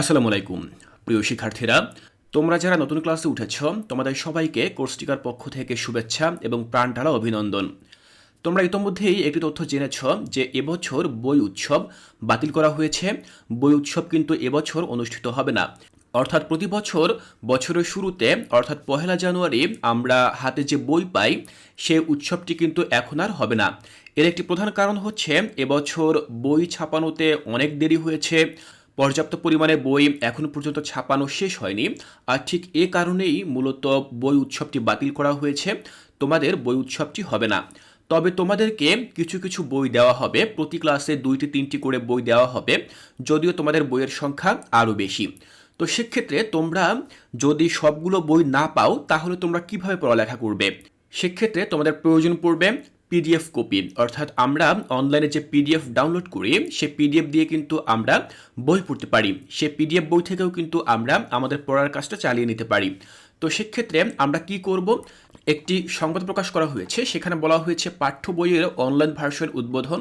আসসালামু আলাইকুম। প্রিয় শিক্ষার্থীরা, তোমরা যারা নতুন ক্লাসে উঠেছ, তোমাদের সবাইকে কোর্সটিকার পক্ষ থেকে শুভেচ্ছা এবং প্রাণ প্রাণঢালা অভিনন্দন। তোমরা ইতোমধ্যেই একটি তথ্য জেনেছ যে এবছর বই উৎসব বাতিল করা হয়েছে। বই উৎসব কিন্তু এবছর অনুষ্ঠিত হবে না। অর্থাৎ প্রতি বছর বছরের শুরুতে, অর্থাৎ পহেলা জানুয়ারি, আমরা হাতে যে বই পাই, সে উৎসবটি কিন্তু এখন আর হবে না। এর একটি প্রধান কারণ হচ্ছে, এবছর বই ছাপানোতে অনেক দেরি হয়েছে। পর্যাপ্ত পরিমাণে বই এখনও পর্যন্ত ছাপানো শেষ হয়নি। আর ঠিক এ কারণেই মূলত বই উৎসবটি বাতিল করা হয়েছে। তোমাদের বই উৎসবটি হবে না। তবে তোমাদেরকে কিছু কিছু বই দেওয়া হবে। প্রতি ক্লাসে দুইটি তিনটি করে বই দেওয়া হবে। যদিও তোমাদের বইয়ের সংখ্যা আরও বেশি। তো সেক্ষেত্রে তোমরা যদি সবগুলো বই না পাও, তাহলে তোমরা কীভাবে পড়ালেখা করবে? সেক্ষেত্রে তোমাদের প্রয়োজন পড়বে পিডিএফ কপি অর্থাৎ আমরা অনলাইনে যে পিডিএফ ডাউনলোড করি সে পিডিএফ দিয়ে কিন্তু আমরা বই পড়তে পারি। সে পিডিএফ বই থেকেও কিন্তু আমরা আমাদের পড়ার কাজটা চালিয়ে নিতে পারি। তো সেক্ষেত্রে আমরা কি করব? একটি সংবাদ প্রকাশ করা হয়েছে, সেখানে বলা হয়েছে পাঠ্য বইয়ের অনলাইন ভার্সন উদ্বোধন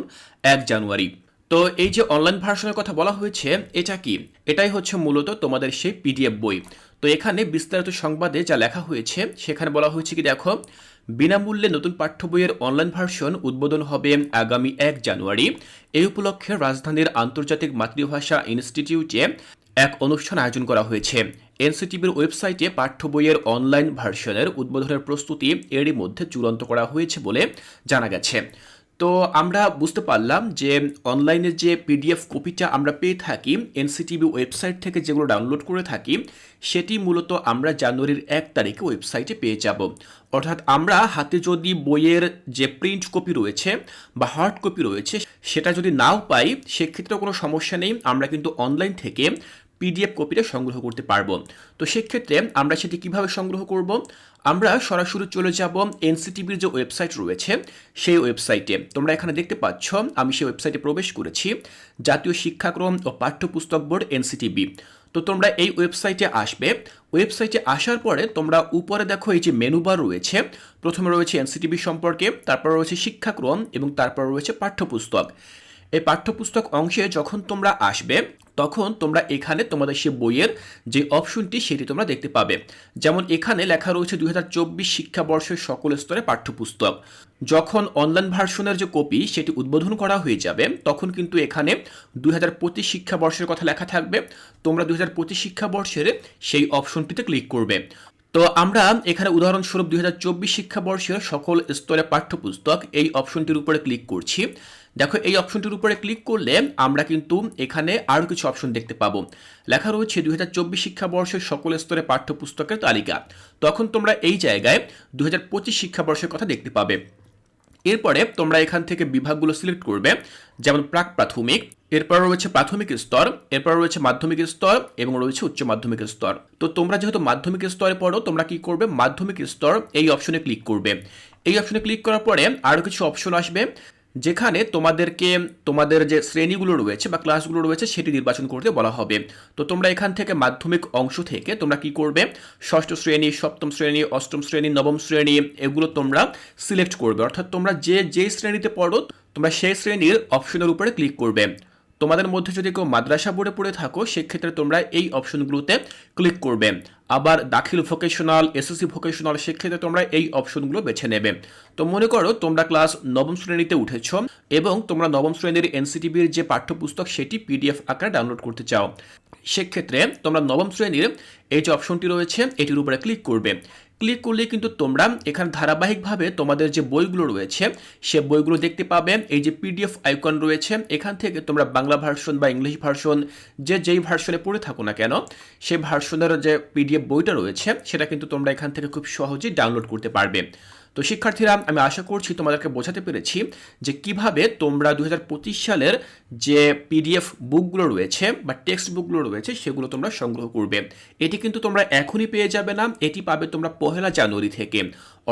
এক জানুয়ারি। তো এই যে অনলাইন ভার্সনের কথা বলা হয়েছে, এটা কি? এটাই হচ্ছে মূলত তোমাদের সেই পিডিএফ বই। তো এখানে বিস্তারিত সংবাদে যা লেখা হয়েছে, সেখানে বলা হয়েছে কি দেখো বিনামূল্যে নতুন পাঠ্য বইয়ের অনলাইন ভার্সন উদ্বোধন হবে আগামী এক জানুয়ারি। এই উপলক্ষে রাজধানীর আন্তর্জাতিক মাতৃভাষা ইনস্টিটিউটে এক অনুষ্ঠান আয়োজন করা হয়েছে। এনসিটিভির ওয়েবসাইটে পাঠ্য বইয়ের অনলাইন ভার্সনের উদ্বোধনের প্রস্তুতি এরই মধ্যে চূড়ান্ত করা হয়েছে বলে জানা গেছে। তো আমরা বুঝতে পারলাম যে অনলাইনে যে পিডিএফ কপিটা আমরা পেয়ে থাকি, এনসিটিভি ওয়েবসাইট থেকে যেগুলো ডাউনলোড করে থাকি, সেটি মূলত আমরা জানুয়ারির এক তারিখে ওয়েবসাইটে পেয়ে যাব। অর্থাৎ আমরা হাতে যদি বইয়ের যে প্রিন্ট কপি রয়েছে বা হার্ড কপি রয়েছে, সেটা যদি নাও পাই সেক্ষেত্রে কোনো সমস্যা নেই। আমরা কিন্তু অনলাইন থেকে পিডিএফ কপিটা সংগ্রহ করতে পারব। তো সেক্ষেত্রে আমরা সেটি কীভাবে সংগ্রহ করব? আমরা সরাসরি চলে যাব এনসিটিভির যে ওয়েবসাইট রয়েছে, সেই ওয়েবসাইটে। তোমরা এখানে দেখতে পাচ্ছ, আমি সেই ওয়েবসাইটে প্রবেশ করেছি, জাতীয় শিক্ষাক্রম ও পাঠ্যপুস্তক বোর্ড এনসিটিভি। তো তোমরা এই ওয়েবসাইটে আসবে। ওয়েবসাইটে আসার পরে তোমরা উপরে দেখো এই যে মেনু বার রয়েছে, প্রথমে রয়েছে এনসিটিভি সম্পর্কে, তারপর রয়েছে শিক্ষাক্রম এবং তারপর রয়েছে পাঠ্যপুস্তক। এই পাঠ্যপুস্তক অংশে যখন তোমরা আসবে, তখন তোমরা এখানে তোমাদের সে বইয়ের যে অপশনটি সেটি তোমরা দেখতে পাবে। যেমন এখানে লেখা রয়েছে দুই হাজার চব্বিশ শিক্ষাবর্ষের সকল স্তরে পাঠ্যপুস্তক। যখন অনলাইন ভার্সনের যে কপি সেটি উদ্বোধন করা হয়ে যাবে, তখন কিন্তু এখানে দুই হাজার পঁচিশ শিক্ষাবর্ষের কথা লেখা থাকবে। তোমরা দুই হাজার পঁচিশ শিক্ষাবর্ষের সেই অপশনটিতে ক্লিক করবে। তো আমরা এখানে উদাহরণস্বরূপ দুই হাজার চব্বিশ শিক্ষাবর্ষের সকল স্তরে পাঠ্যপুস্তক এই অপশনটির উপরে ক্লিক করছি। দেখো, এই অপশনটির উপরে ক্লিক করলে আমরা কিন্তু এখানে আরও কিছু অপশন দেখতে পাবো। লেখা রয়েছে দুই হাজার চব্বিশ শিক্ষাবর্ষের সকল স্তরে পাঠ্যপুস্তকের তালিকা। তখন তোমরা এই জায়গায় দু হাজার পঁচিশ শিক্ষাবর্ষের কথা দেখতে পাবে। এরপরে তোমরা এখান থেকে বিভাগগুলো সিলেক্ট করবে, যেমন প্রাক প্রাথমিক এরপর রয়েছে প্রাথমিক স্তর, এরপর রয়েছে মাধ্যমিক স্তর এবং রয়েছে উচ্চ মাধ্যমিক স্তর। তো তোমরা যেহেতু মাধ্যমিক স্তরে পড়ো, তোমরা কি করবে? মাধ্যমিক স্তর এই অপশনে ক্লিক করবে। এই অপশনে ক্লিক করার পরে আরও কিছু অপশন আসবে, যেখানে তোমাদেরকে, তোমাদের যে শ্রেণীগুলো রয়েছে বা ক্লাসগুলো রয়েছে সেটি নির্বাচন করতে বলা হবে। তো তোমরা এখান থেকে মাধ্যমিক অংশ থেকে তোমরা কি করবে? ষষ্ঠ শ্রেণি, সপ্তম শ্রেণি, অষ্টম শ্রেণি, নবম শ্রেণি এগুলো তোমরা সিলেক্ট করবে। অর্থাৎ তোমরা যে যে শ্রেণীতে পড়ো, তোমরা সেই শ্রেণির অপশনের উপরে ক্লিক করবে। তোমাদের মধ্যে যদি কেউ মাদ্রাসা বোর্ডে পড়ে থাকো, সেক্ষেত্রে তোমরা এই অপশনগুলোতে ক্লিক করবে। আবার দাখিল ভোকেশনাল এসএসসি ভোকেশনাল সেক্ষেত্রে তোমরা এই অপশনগুলো বেছে নেবে। তো মনে করো তোমরা ক্লাস নবম শ্রেণীতে উঠেছ এবং তোমরা নবম শ্রেণির এনসিটিভির যে পাঠ্যপুস্তক, সেটি পিডিএফ আকারে ডাউনলোড করতে চাও। সেক্ষেত্রে তোমরা নবম শ্রেণির এই যে অপশনটি রয়েছে, এটির উপরে ক্লিক করবে। ক্লিক করলে কিন্তু তোমরা এখানে ধারাবাহিকভাবে তোমাদের যে বইগুলো রয়েছে, সে বইগুলো দেখতে পাবে। এই যে পিডিএফ আইকন রয়েছে, এখান থেকে তোমরা বাংলা ভার্সন বা ইংলিশ ভার্সন যে যেই ভার্সনে পড়ে থাকো না কেন, সেই ভার্সনের যে পিডিএফ বইটা রয়েছে, সেটা কিন্তু তোমরা এখান থেকে খুব সহজেই ডাউনলোড করতে পারবে। তো শিক্ষার্থীরা, আমি আশা করছি তোমাদেরকে বোঝাতে পেরেছি যে কীভাবে তোমরা দু হাজার পঁচিশ সালের যে পিডিএফ বুকগুলো রয়েছে বা টেক্সট বুকগুলো রয়েছে, সেগুলো তোমরা সংগ্রহ করবে। এটি কিন্তু তোমরা এখনই পেয়ে যাবে না, এটি পাবে তোমরা পহেলা জানুয়ারি থেকে।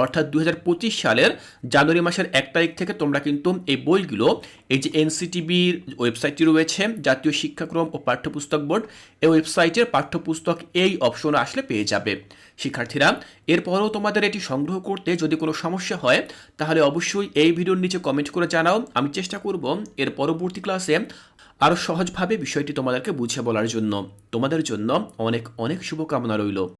অর্থাৎ দু হাজার পঁচিশ সালের জানুয়ারি মাসের এক তারিখ থেকে তোমরা কিন্তু এই বইগুলো, এই যে এনসিটিভির ওয়েবসাইটটি রয়েছে, জাতীয় শিক্ষাক্রম ও পাঠ্যপুস্তক বোর্ড, এই ওয়েবসাইটের পাঠ্যপুস্তক এই অপশনে আসলে পেয়ে যাবে। শিক্ষার্থীরা, এরপরেও তোমাদের এটি সংগ্রহ করতে যদি কোনো সমস্যা হয়, তাহলে অবশ্যই এই ভিডিওর নিচে কমেন্ট করে জানাও। আমি চেষ্টা করব এর পরবর্তী ক্লাসে আরও সহজভাবে বিষয়টি তোমাদেরকে বুঝে বলার জন্য। তোমাদের জন্য অনেক অনেক শুভকামনা রইল।